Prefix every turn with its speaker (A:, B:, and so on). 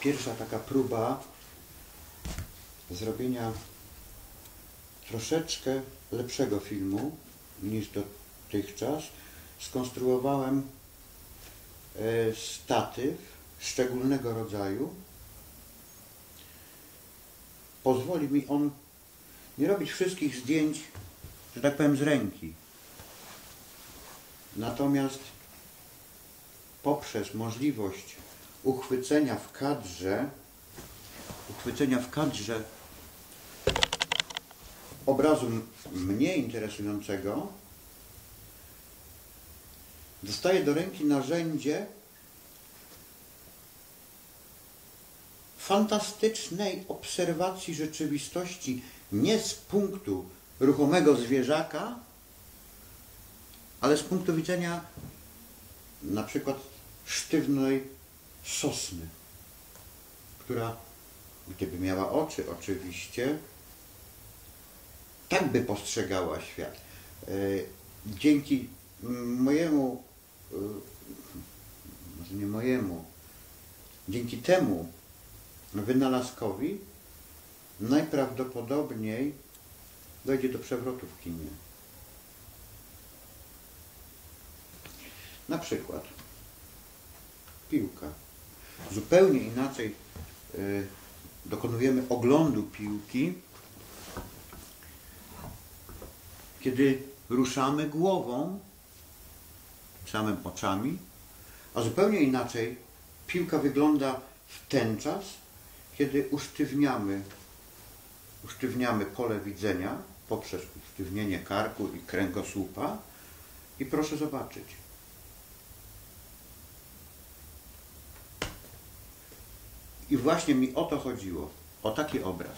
A: pierwsza taka próba zrobienia troszeczkę lepszego filmu niż dotychczas. Skonstruowałem e, statyw szczególnego rodzaju. Pozwoli mi on nie robić wszystkich zdjęć, że tak powiem, z ręki. Natomiast poprzez możliwość uchwycenia w kadrze, uchwycenia w kadrze obrazu mnie interesującego, dostaję do ręki narzędzie fantastycznej obserwacji rzeczywistości nie z punktu ruchomego zwierzaka, ale z punktu widzenia na przykład sztywnej sosny, która gdyby miała oczy oczywiście, tak by postrzegała świat. E, Dzięki mojemu, e, może nie mojemu, dzięki temu wynalazkowi najprawdopodobniej dojdzie do przewrotu w kinie. Na przykład piłka. Zupełnie inaczej y, dokonujemy oglądu piłki, kiedy ruszamy głową, samym oczami, a zupełnie inaczej piłka wygląda w ten czas, kiedy usztywniamy, usztywniamy pole widzenia poprzez usztywnienie karku i kręgosłupa i proszę zobaczyć. I właśnie mi o to chodziło, o taki obraz.